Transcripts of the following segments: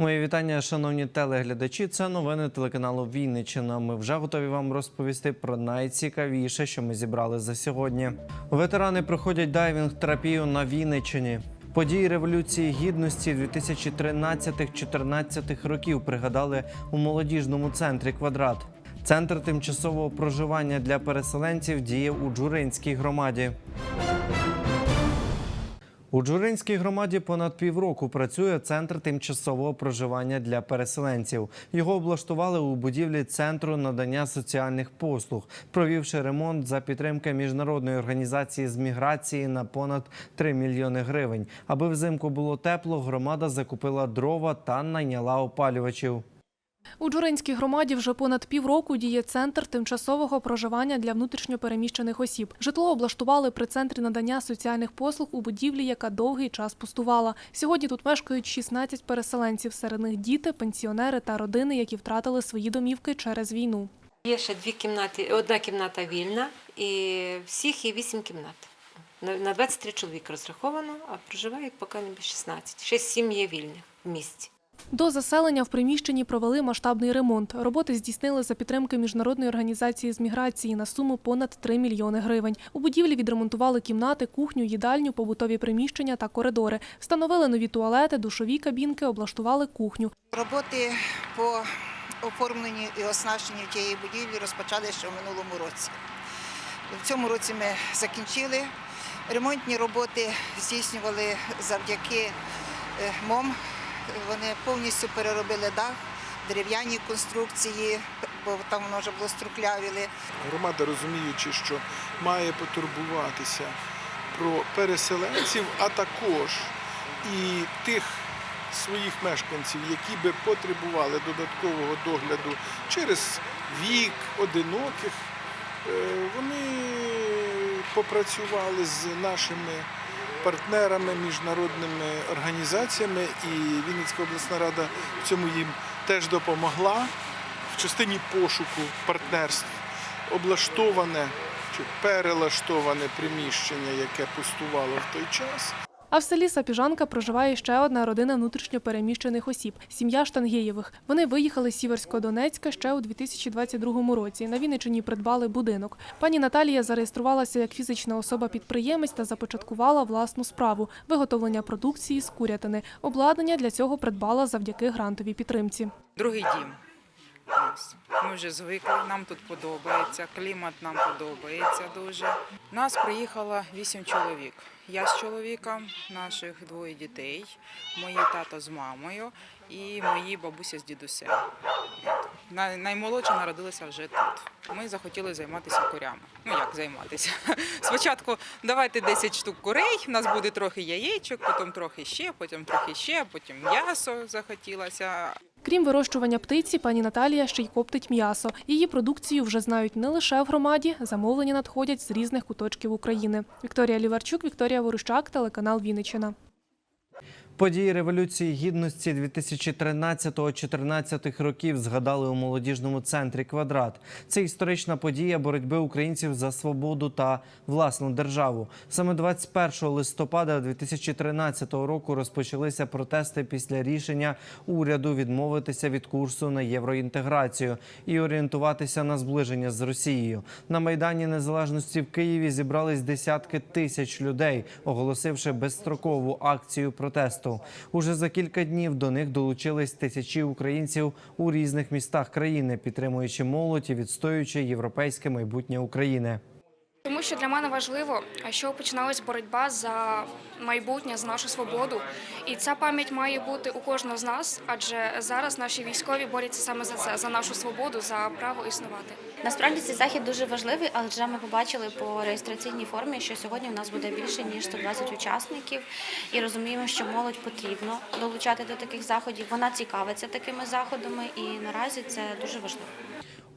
Мої вітання, шановні телеглядачі. Це новини телеканалу Вінниччина. Ми вже готові вам розповісти про найцікавіше, що ми зібрали за сьогодні. Ветерани проходять дайвінг-терапію на Вінниччині. Події революції гідності 2013-14 років пригадали у молодіжному центрі Квадрат. Центр тимчасового проживання для переселенців діє у Джуринській громаді. У Джуринській громаді понад півроку працює центр тимчасового проживання для переселенців. Його облаштували у будівлі центру надання соціальних послуг, провівши ремонт за підтримки міжнародної організації з міграції на понад 3 мільйони гривень. Аби взимку було тепло, громада закупила дрова та найняла опалювачів. У Джуринській громаді вже понад півроку діє центр тимчасового проживання для внутрішньопереміщених осіб. Житло облаштували при центрі надання соціальних послуг у будівлі, яка довгий час пустувала. Сьогодні тут мешкають 16 переселенців. Серед них діти, пенсіонери та родини, які втратили свої домівки через війну. Є ще дві кімнати, одна кімната вільна, і всіх є вісім кімнат. На на 23 чоловіка розраховано, а проживають поки ніби 16. Ще сім є вільних в місті. До заселення в приміщенні провели масштабний ремонт. Роботи здійснили за підтримки міжнародної організації з міграції на суму понад 3 мільйони гривень. У будівлі відремонтували кімнати, кухню, їдальню, побутові приміщення та коридори. Встановили нові туалети, душові кабінки, облаштували кухню. Роботи по оформленню і оснащенню тієї будівлі розпочали ще в минулому році. В цьому році ми закінчили. Ремонтні роботи здійснювали завдяки е, МОМ. Вони повністю переробили дах, дерев'яні конструкції, бо там воно вже було струхлявіле. Громада, розуміючи, що має потурбуватися про переселенців, а також і тих своїх мешканців, які би потребували додаткового догляду через вік, одиноких, е, вони попрацювали з нашими партнерами, міжнародними організаціями, і Вінницька обласна рада в цьому їм теж допомогла в частині пошуку партнерств облаштоване чи перелаштоване приміщення, яке пустувало в той час. А в селі Сапіжанка проживає ще одна родина внутрішньопереміщених осіб – сім'я Штангеєвих. Вони виїхали з Сіверсько-Донецька ще у 2022 році. На Вінниччині придбали будинок. Пані Наталія зареєструвалася як фізична особа-підприємець та започаткувала власну справу – виготовлення продукції з курятини. Обладнання для цього придбала завдяки грантовій підтримці. другий дім. Ми вже звикли, нам тут подобається, клімат нам подобається дуже. Нас приїхало вісім чоловік. Я з чоловіком, наших двоє дітей, мої тато з мамою і мої бабуся з дідусем. Наймолодша народилася вже тут. Ми захотіли займатися курями. Ну як займатися? Спочатку давайте 10 штук курей, у нас буде трохи яєчок, потім трохи ще, потім трохи ще, потім м'ясо захотілося. Крім вирощування птиці, пані Наталія ще й коптить м'ясо. Її продукцію вже знають не лише в громаді, замовлення надходять з різних куточків України. Вікторія Ліварчук, Вікторія Ворущак, телеканал Вінниччина. Події революції гідності 2013-14 років згадали у молодіжному центрі Квадрат. Це історична подія боротьби українців за свободу та власну державу. Саме 21 листопада 2013 року розпочалися протести після рішення уряду відмовитися від курсу на євроінтеграцію і орієнтуватися на зближення з Росією. На майдані незалежності в Києві зібрались десятки тисяч людей, оголосивши безстрокову акцію протесту. Уже за кілька днів до них долучились тисячі українців у різних містах країни, підтримуючи молодь і відстоюючи європейське майбутнє України. Тому що для мене важливо, що починалась боротьба за майбутнє, за нашу свободу. І ця пам'ять має бути у кожного з нас, адже зараз наші військові борються саме за це, за нашу свободу, за право існувати. Насправді цей захід дуже важливий, адже ми побачили по реєстраційній формі, що сьогодні у нас буде більше ніж 120 учасників, і розуміємо, що молодь потрібно долучати до таких заходів. Вона цікавиться такими заходами, і наразі це дуже важливо.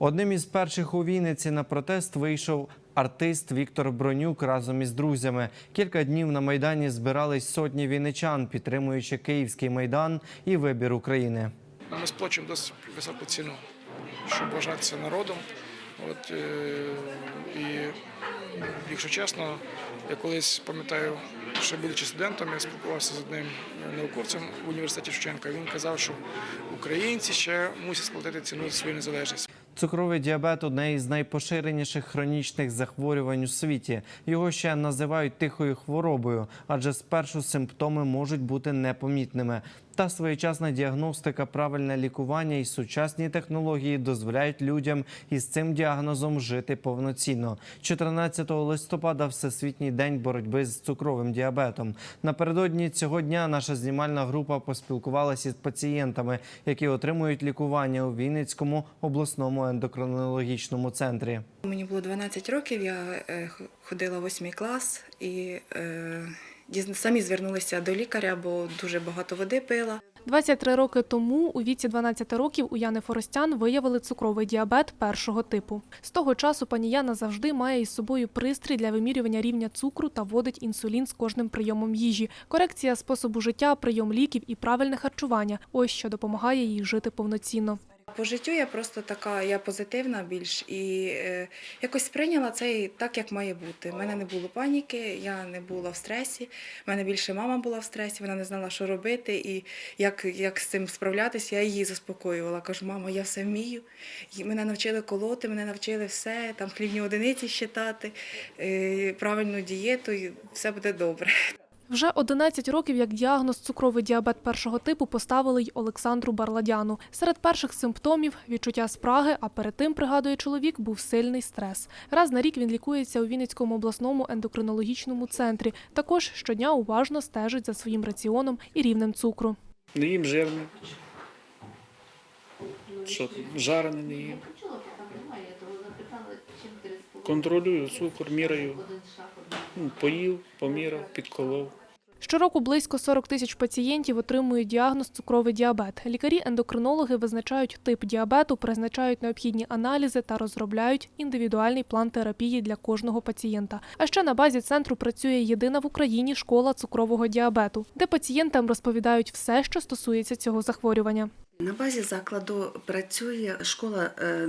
Одним із перших у Вінниці на протест вийшов артист Віктор Бронюк разом із друзями. Кілька днів на майдані збирались сотні вінничан, підтримуючи Київський майдан і вибір України. Ми сплачуємо досить високу ціну, щоб вважатися народом, От, е, і якщо чесно, я колись пам'ятаю, ще будучи студентом, я спілкувався з одним науковцем в університеті Шевченка. Він казав, що українці ще мусять сплатити ціну за свою незалежність. Цукровий діабет одне із найпоширеніших хронічних захворювань у світі. Його ще називають тихою хворобою, адже спершу симптоми можуть бути непомітними. Та своєчасна діагностика, правильне лікування і сучасні технології дозволяють людям із цим діагнозом жити повноцінно. 14 листопада Всесвітній день боротьби з цукровим діабетом. Напередодні цього дня наша знімальна група поспілкувалася із пацієнтами, які отримують лікування у Вінницькому обласному ендокринологічному центрі. Мені було 12 років, я е, ходила в 8 клас і е, самі звернулися до лікаря, бо дуже багато води пила. 23 роки тому, у віці 12 років, у Яни Форостян виявили цукровий діабет першого типу. З того часу пані Яна завжди має із собою пристрій для вимірювання рівня цукру та вводить інсулін з кожним прийомом їжі. Корекція способу життя, прийом ліків і правильне харчування – ось що допомагає їй жити повноцінно. По життю я просто така, я позитивна більш і е, якось сприйняла це так, як має бути. У мене не було паніки, я не була в стресі. У мене більше мама була в стресі, вона не знала, що робити і як, як з цим справлятися. Я її заспокоювала. Кажу, мама, я все вмію. І мене навчили колоти, мене навчили все, там хлібні одиниці считати, е, правильну дієту, і все буде добре. Вже 11 років як діагноз цукровий діабет першого типу поставили й Олександру Барладяну. Серед перших симптомів – відчуття спраги, а перед тим, пригадує чоловік, був сильний стрес. Раз на рік він лікується у Вінницькому обласному ендокринологічному центрі. Також щодня уважно стежить за своїм раціоном і рівнем цукру. Не їм жирне. Що жарене не їм. Контролюю цукор, міряю. Ну, Поїв, поміряв, підколов. Щороку близько 40 тисяч пацієнтів отримують діагноз цукровий діабет. Лікарі-ендокринологи визначають тип діабету, призначають необхідні аналізи та розробляють індивідуальний план терапії для кожного пацієнта. А ще на базі центру працює єдина в Україні школа цукрового діабету, де пацієнтам розповідають все, що стосується цього захворювання. На базі закладу працює школа е,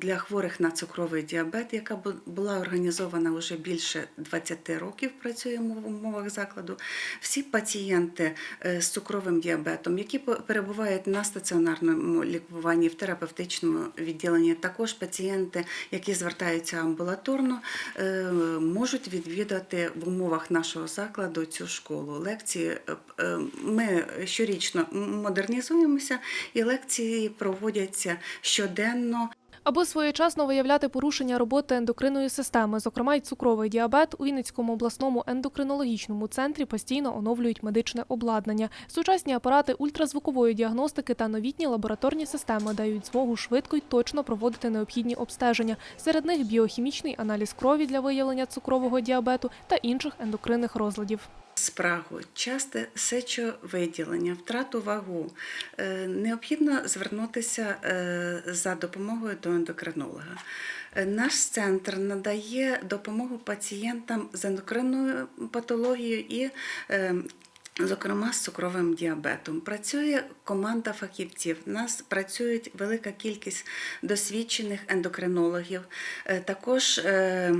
для хворих на цукровий діабет, яка бу- була організована вже більше 20 років. Працюємо в умовах закладу. Всі пацієнти е, з цукровим діабетом, які перебувають на стаціонарному лікуванні в терапевтичному відділенні, також пацієнти, які звертаються амбулаторно, е, можуть відвідати в умовах нашого закладу цю школу. Лекції ми щорічно модернізуємося, і лекції проводяться щоденно. Аби своєчасно виявляти порушення роботи ендокринної системи, зокрема й цукровий діабет, у Вінницькому обласному ендокринологічному центрі постійно оновлюють медичне обладнання. Сучасні апарати ультразвукової діагностики та новітні лабораторні системи дають змогу швидко й точно проводити необхідні обстеження. Серед них біохімічний аналіз крові для виявлення цукрового діабету та інших ендокринних розладів. Спрагу, часте сечовиділення, втрату вагу. Е, Необхідно звернутися е, за допомогою до ендокринолога. Е, Наш центр надає допомогу пацієнтам з ендокринною патологією і Зокрема, з цукровим діабетом працює команда фахівців. У нас працюють велика кількість досвідчених ендокринологів. Е, Також е,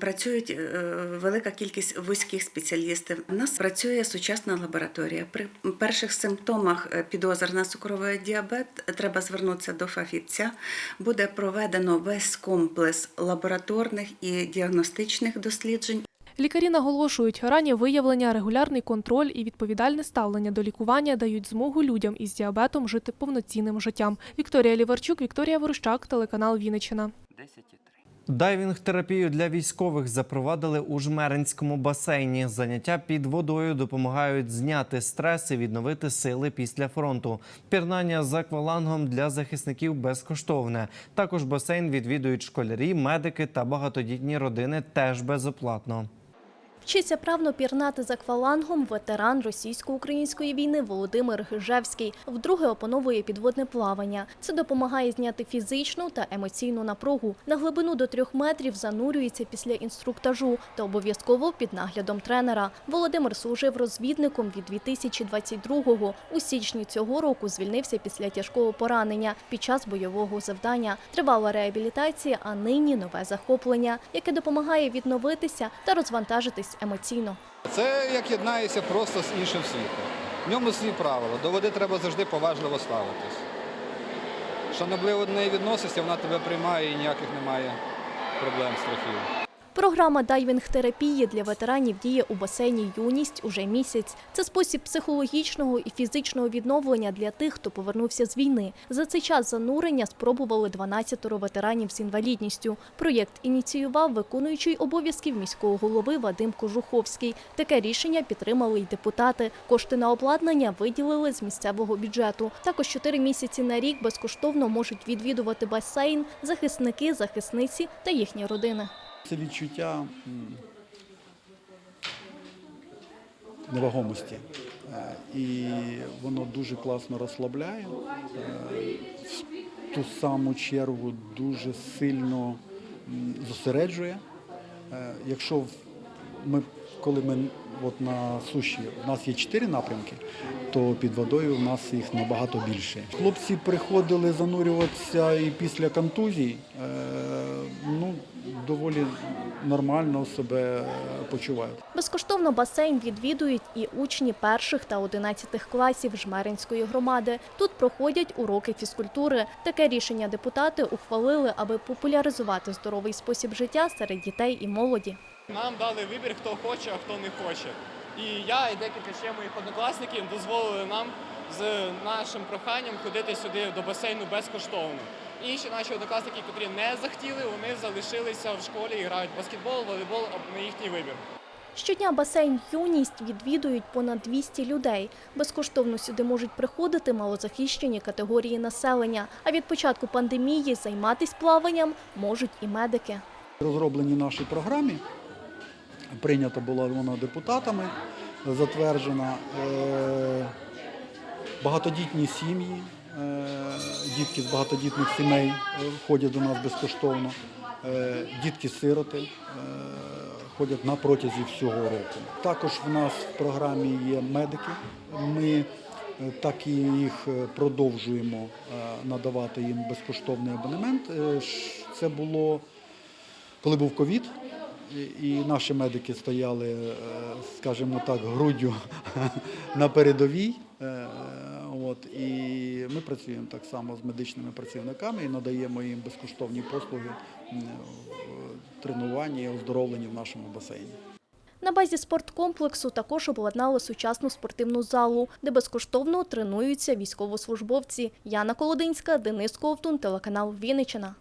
працюють е, велика кількість вузьких спеціалістів. У нас працює сучасна лабораторія. При перших симптомах підозр на цукровий діабет треба звернутися до фахівця. Буде проведено весь комплекс лабораторних і діагностичних досліджень. Лікарі наголошують, раннє виявлення, регулярний контроль і відповідальне ставлення до лікування дають змогу людям із діабетом жити повноцінним життям. Вікторія Ліварчук, Вікторія Ворощак, телеканал Вінниччина. Дайвінг-терапію для військових запровадили у Жмеринському басейні. Заняття під водою допомагають зняти стрес і відновити сили після фронту. Пірнання з аквалангом для захисників безкоштовне. Також басейн відвідують школярі, медики та багатодітні родини теж безоплатно. Вчиться правно пірнати за аквалангом ветеран російсько-української війни Володимир Гижевський. Вдруге опановує підводне плавання. Це допомагає зняти фізичну та емоційну напругу. На глибину до трьох метрів занурюється після інструктажу та обов'язково під наглядом тренера. Володимир служив розвідником від 2022-го. У січні цього року звільнився після тяжкого поранення під час бойового завдання. Тривала реабілітація, а нині нове захоплення, яке допомагає відновитися та розвантажитись емоційно. Це як єднається просто з іншим світом. В ньому свої правила. До води треба завжди поважливо ставитись. Шанобливо до неї відносишся, вона тебе приймає і ніяких немає проблем, страхів. Програма дайвінг-терапії для ветеранів діє у басейні Юність уже місяць. Це спосіб психологічного і фізичного відновлення для тих, хто повернувся з війни. За цей час занурення спробували 12 ветеранів з інвалідністю. Проєкт ініціював виконуючий обов'язків міського голови Вадим Кожуховський. Таке рішення підтримали й депутати. Кошти на обладнання виділили з місцевого бюджету. Також 4 місяці на рік безкоштовно можуть відвідувати басейн захисники, захисниці та їхні родини. Це відчуття невагомості. Е, І воно дуже класно розслабляє. Е, В ту саму чергу дуже сильно зосереджує. Е, Якщо ми, коли ми от на суші, у нас є чотири напрямки, то під водою у нас їх набагато більше. Хлопці приходили занурюватися і після контузій, е, ну, доволі нормально себе почувають. Безкоштовно басейн відвідують і учні перших та одинадцятих класів Жмеринської громади. Тут проходять уроки фізкультури. Таке рішення депутати ухвалили, аби популяризувати здоровий спосіб життя серед дітей і молоді. Нам дали вибір, хто хоче, а хто не хоче. І я і декілька ще моїх однокласників дозволили нам з нашим проханням ходити сюди до басейну безкоштовно. Інші наші однокласники, котрі не захотіли, вони залишилися в школі і грають в баскетбол, волейбол на їхній вибір. Щодня басейн Юність відвідують понад 200 людей. Безкоштовно сюди можуть приходити малозахищені категорії населення. А від початку пандемії займатися плаванням можуть і медики. Розроблені нашій програмі, прийнята була вона депутатами, затверджена. Е, Багатодітні сім'ї, е, дітки з багатодітних сімей е, ходять до нас безкоштовно, дітки-сироти ходять на протязі всього року. Також в нас в програмі є медики. Ми так і їх продовжуємо надавати їм безкоштовний абонемент. Це було коли був ковід, і- наші медики стояли, е, скажімо так, груддю на передовій. Е, От, і ми працюємо так само з медичними працівниками і надаємо їм безкоштовні послуги тренуванні і оздоровленні в нашому басейні. На базі спорткомплексу також обладнали сучасну спортивну залу, де безкоштовно тренуються військовослужбовці. Яна Колодинська, Денис Ковтун, телеканал Вінниччина.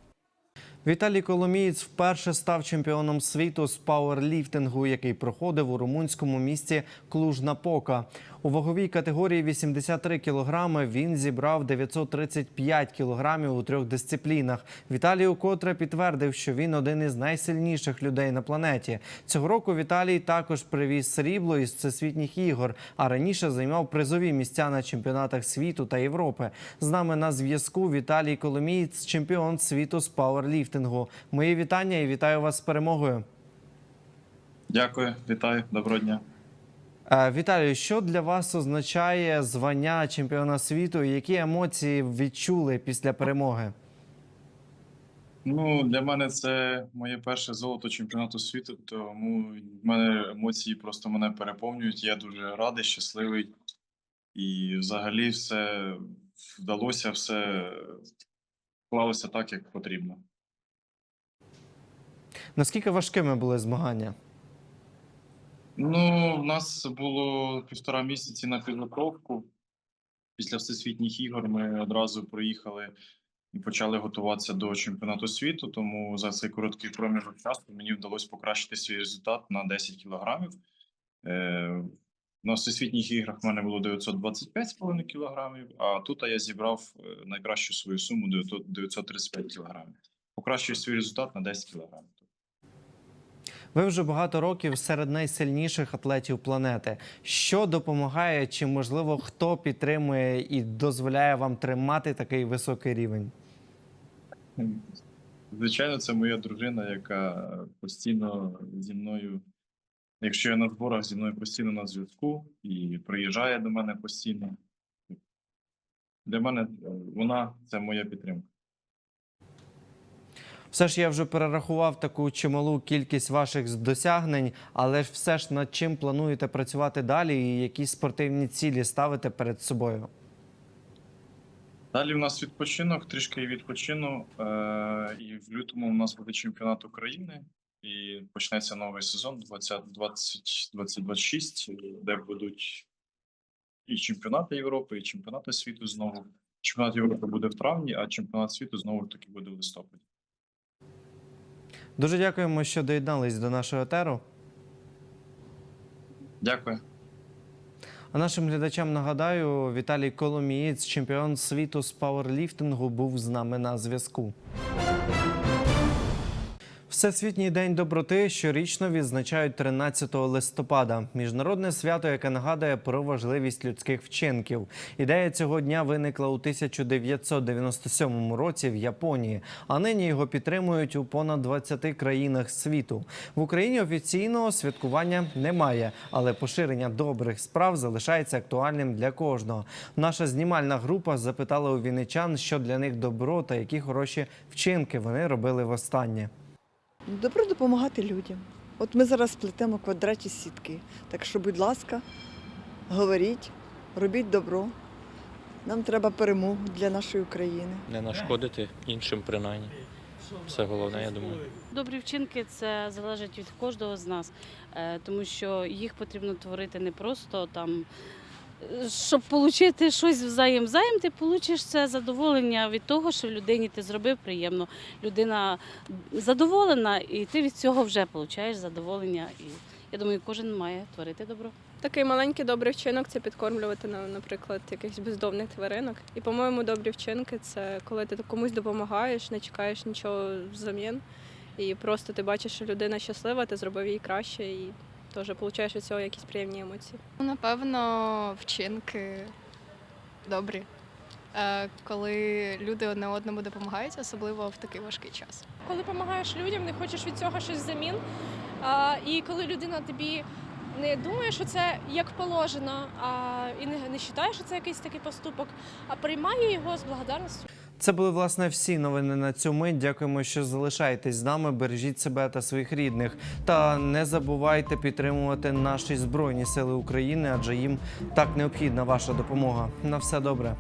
Віталій Коломієць вперше став чемпіоном світу з пауерліфтингу, який проходив у румунському місті Клуж-Напока. У ваговій категорії 83 кілограми він зібрав 935 кілограмів у трьох дисциплінах. Віталій укотре підтвердив, що він один із найсильніших людей на планеті. Цього року Віталій також привіз срібло із всесвітніх ігор, а раніше займав призові місця на чемпіонатах світу та Європи. З нами на зв'язку Віталій Коломієць, чемпіон світу з пауерліфтингу. Мої вітання і вітаю вас з перемогою. Дякую, вітаю, доброго дня. Е, Віталію, що для вас означає звання чемпіона світу? Які емоції відчули після перемоги? Ну, для мене це моє перше золото чемпіонату світу, тому в мене емоції просто мене переповнюють. Я дуже радий, щасливий. І взагалі все вдалося, все склалося так, як потрібно. Наскільки важкими були змагання? Ну, в нас було півтора місяці на підготовку. Після всесвітніх ігор ми одразу приїхали і почали готуватися до чемпіонату світу. Тому за цей короткий проміжок часу мені вдалося покращити свій результат на 10 кілограмів. Е, на всесвітніх іграх в мене було 925,5 кілограмів, а тут я зібрав е, найкращу свою суму 935 кілограмів. Покращив свій результат на 10 кілограмів. Ви вже багато років серед найсильніших атлетів планети. Що допомагає, чи можливо хто підтримує і дозволяє вам тримати такий високий рівень? Звичайно, це моя дружина, яка постійно зі мною, якщо я на зборах, зі мною постійно на зв'язку і приїжджає до мене постійно. Для мене е, вона це моя підтримка. Все ж я вже перерахував таку чималу кількість ваших досягнень, але ж все ж над чим плануєте працювати далі, і які спортивні цілі ставите перед собою? Далі в нас відпочинок, трішки відпочину. Е- і в лютому у нас буде чемпіонат України, і почнеться новий сезон 2020-2026, де будуть і чемпіонати Європи, і чемпіонати світу знову. Чемпіонат Європи буде в травні, а чемпіонат світу знову таки буде в листопаді. Дуже дякуємо, що доєднались до нашого етеру. Дякую. А нашим глядачам нагадаю, Віталій Коломієць, чемпіон світу з пауерліфтингу, був з нами на зв'язку. Всесвітній день доброти щорічно відзначають 13 листопада. Міжнародне свято, яке нагадує про важливість людських вчинків. Ідея цього дня виникла у 1997 році в Японії, а нині його підтримують у понад 20 країнах світу. В Україні офіційного святкування немає, але поширення добрих справ залишається актуальним для кожного. Наша знімальна група запитала у вінничан, що для них добро та які хороші вчинки вони робили востаннє. Добро допомагати людям. От ми зараз плетемо квадраті сітки. Так що, будь ласка, говоріть, робіть добро. Нам треба перемогу для нашої України. Не нашкодити іншим принаймні. Це головне, я думаю. Добрі вчинки це залежить від кожного з нас, е, тому що їх потрібно творити не просто там. Щоб отримати щось взаєм взаєм, ти получиш це задоволення від того, що людині ти зробив приємно. Людина задоволена, і ти від цього вже отримуєш задоволення. І я думаю, кожен має творити добро. Такий маленький добрий вчинок це підкормлювати, на- наприклад, якихось бездомних тваринок. І, по-моєму, добрі вчинки це коли ти комусь допомагаєш, не чекаєш нічого взамін. І просто ти бачиш, що людина щаслива, ти зробив їй краще і теж отримуєш від цього якісь приємні емоції. Напевно, вчинки добрі, Е, коли люди одне одному допомагають, особливо в такий важкий час. коли допомагаєш людям, не хочеш від цього щось взамін. А, і коли людина тобі не думає, що це як положено, а і не, не вважає, що це якийсь такий поступок, а приймає його з благодарністю. Це були власне всі новини на цю мить. Дякуємо, що залишаєтесь з нами. Бережіть себе та своїх рідних. Та не забувайте підтримувати наші збройні сили України, адже їм так необхідна ваша допомога. На все добре.